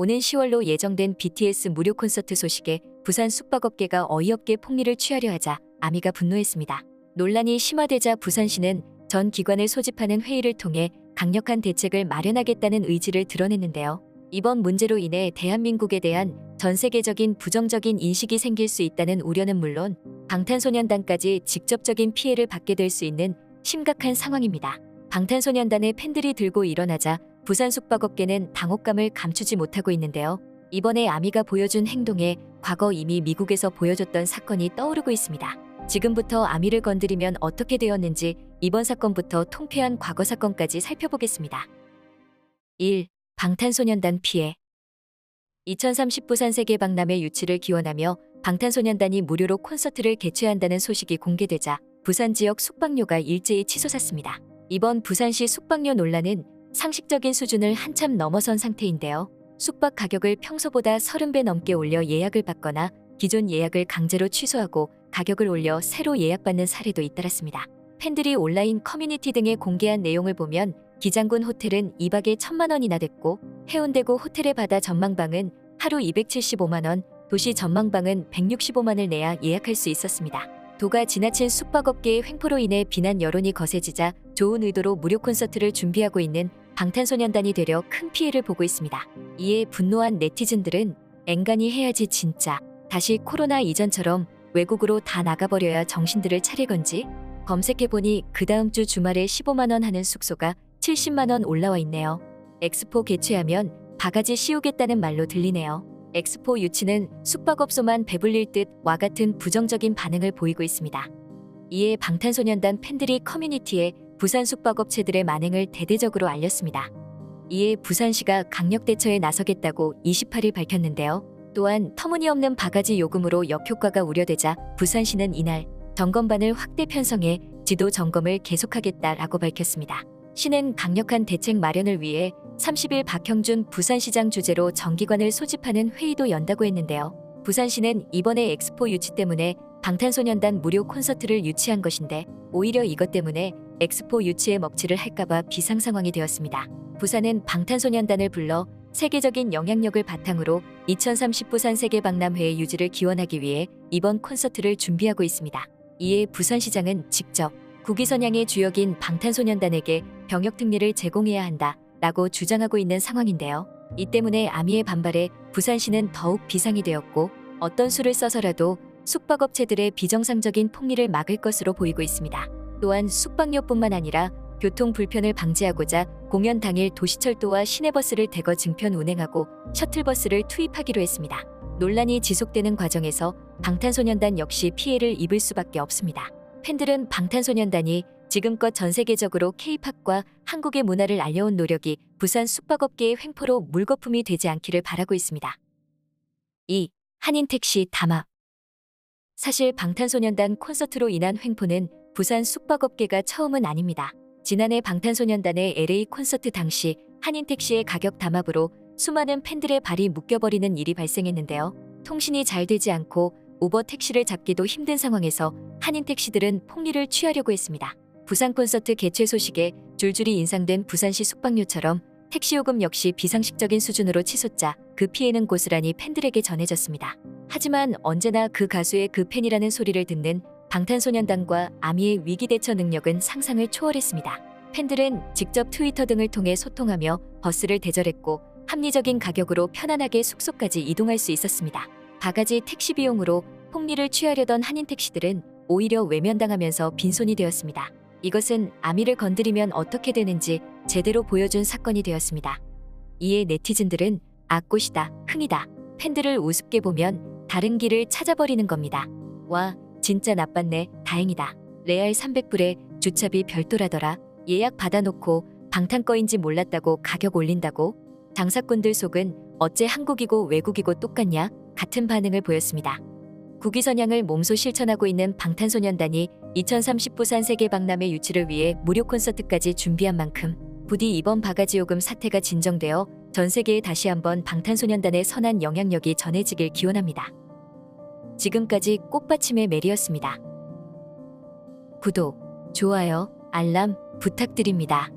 오는 10월로 예정된 BTS 무료 콘서트 소식에 부산 숙박업계가 어이없게 폭리를 취하려 하자 아미가 분노했습니다. 논란이 심화되자 부산시는 전 기관을 소집하는 회의를 통해 강력한 대책을 마련하겠다는 의지를 드러냈는데요. 이번 문제로 인해 대한민국에 대한 전 세계적인 부정적인 인식이 생길 수 있다는 우려는 물론 방탄소년단까지 직접적인 피해를 받게 될 수 있는 심각한 상황입니다. 방탄소년단의 팬들이 들고 일어나자 부산 숙박업계는 당혹감을 감추지 못하고 있는데요. 이번에 아미가 보여준 행동에 과거 이미 미국에서 보여줬던 사건이 떠오르고 있습니다. 지금부터 아미를 건드리면 어떻게 되었는지 이번 사건부터 통쾌한 과거 사건까지 살펴보겠습니다. 1. 방탄소년단 피해 2030 부산 세계 박람회 유치를 기원하며 방탄소년단이 무료로 콘서트를 개최한다는 소식이 공개되자 부산 지역 숙박료가 일제히 치솟았습니다. 이번 부산시 숙박료 논란은 상식적인 수준을 한참 넘어선 상태인데요. 숙박 가격을 평소보다 30배 넘게 올려 예약을 받거나 기존 예약을 강제로 취소하고 가격을 올려 새로 예약받는 사례도 잇따랐습니다. 팬들이 온라인 커뮤니티 등에 공개한 내용을 보면 기장군 호텔은 2박에 1천만 원이나 됐고 해운대구 호텔의 바다 전망방은 하루 275만 원, 도시 전망방은 165만을 내야 예약할 수 있었습니다. 도가 지나친 숙박업계의 횡포로 인해 비난 여론이 거세지자 좋은 의도로 무료 콘서트를 준비하고 있는 방탄소년단이 되려 큰 피해를 보고 있습니다. 이에 분노한 네티즌들은 앵간히 해야지 진짜 다시 코로나 이전처럼 외국으로 다 나가버려야 정신들을 차릴 건지 검색해보니 그 다음 주 주말에 15만원 하는 숙소가 70만원 올라와 있네요. 엑스포 개최하면 바가지 씌우겠다는 말로 들리네요. 엑스포 유치는 숙박업소만 배불릴 듯와 같은 부정적인 반응을 보이고 있습니다. 이에 방탄소년단 팬들이 커뮤니티에 부산 숙박업체들의 만행을 대대적으로 알렸습니다. 이에 부산시가 강력 대처에 나서겠다고 28일 밝혔는데요. 또한 터무니없는 바가지 요금으로 역효과가 우려되자 부산시는 이날 점검반을 확대 편성해 지도 점검을 계속하겠다라고 밝혔습니다. 시는 강력한 대책 마련을 위해 30일 박형준 부산시장 주재로 정기관을 소집하는 회의도 연다고 했는데요. 부산시는 이번에 엑스포 유치 때문에 방탄소년단 무료 콘서트를 유치한 것인데 오히려 이것 때문에 엑스포 유치에 먹칠을 할까봐 비상 상황이 되었습니다. 부산은 방탄소년단을 불러 세계적인 영향력을 바탕으로 2030 부산 세계박람회의 유지를 기원하기 위해 이번 콘서트를 준비하고 있습니다. 이에 부산시장은 직접 국위선양의 주역인 방탄소년단에게 병역 특례를 제공해야 한다 라고 주장하고 있는 상황인데요. 이 때문에 아미의 반발에 부산시는 더욱 비상이 되었고 어떤 수를 써서라도 숙박업체들의 비정상적인 폭리를 막을 것으로 보이고 있습니다. 또한 숙박료뿐만 아니라 교통 불편을 방지하고자 공연 당일 도시철도와 시내버스를 대거 증편 운행하고 셔틀버스를 투입하기로 했습니다. 논란이 지속되는 과정에서 방탄소년단 역시 피해를 입을 수밖에 없습니다. 팬들은 방탄소년단이 지금껏 전 세계적으로 K-팝과 한국의 문화를 알려온 노력이 부산 숙박업계의 횡포로 물거품이 되지 않기를 바라고 있습니다. 2. 한인택시 담합 사실 방탄소년단 콘서트로 인한 횡포는 부산 숙박업계가 처음은 아닙니다. 지난해 방탄소년단의 LA 콘서트 당시 한인택시의 가격 담합으로 수많은 팬들의 발이 묶여버리는 일이 발생했는데요. 통신이 잘 되지 않고 우버 택시를 잡기도 힘든 상황에서 한인택시들은 폭리를 취하려고 했습니다. 부산 콘서트 개최 소식에 줄줄이 인상된 부산시 숙박료처럼 택시요금 역시 비상식적인 수준으로 치솟자 그 피해는 고스란히 팬들에게 전해졌습니다. 하지만 언제나 그 가수의 그 팬이라는 소리를 듣는 방탄소년단과 아미의 위기 대처 능력은 상상을 초월했습니다. 팬들은 직접 트위터 등을 통해 소통하며 버스를 대절했고 합리적인 가격으로 편안하게 숙소까지 이동할 수 있었습니다. 바가지 택시 비용으로 폭리를 취하려던 한인 택시들은 오히려 외면당하면서 빈손이 되었습니다. 이것은 아미를 건드리면 어떻게 되는지 제대로 보여준 사건이 되었습니다. 이에 네티즌들은 악꽃이다, 흥이다, 팬들을 우습게 보면 다른 길을 찾아버리는 겁니다. 와, 진짜 나빴네, 다행이다. 레알 300불에 주차비 별도라더라. 예약 받아놓고 방탄 거인지 몰랐다고 가격 올린다고? 장사꾼들 속은 어째 한국이고 외국이고 똑같냐? 같은 반응을 보였습니다. 국위선양을 몸소 실천하고 있는 방탄소년단이 2030 부산 세계박람회 유치를 위해 무료 콘서트까지 준비한 만큼 부디 이번 바가지 요금 사태가 진정되어 전 세계에 다시 한번 방탄소년단의 선한 영향력이 전해지길 기원합니다. 지금까지 꽃받침의 메리였습니다. 구독, 좋아요, 알람 부탁드립니다.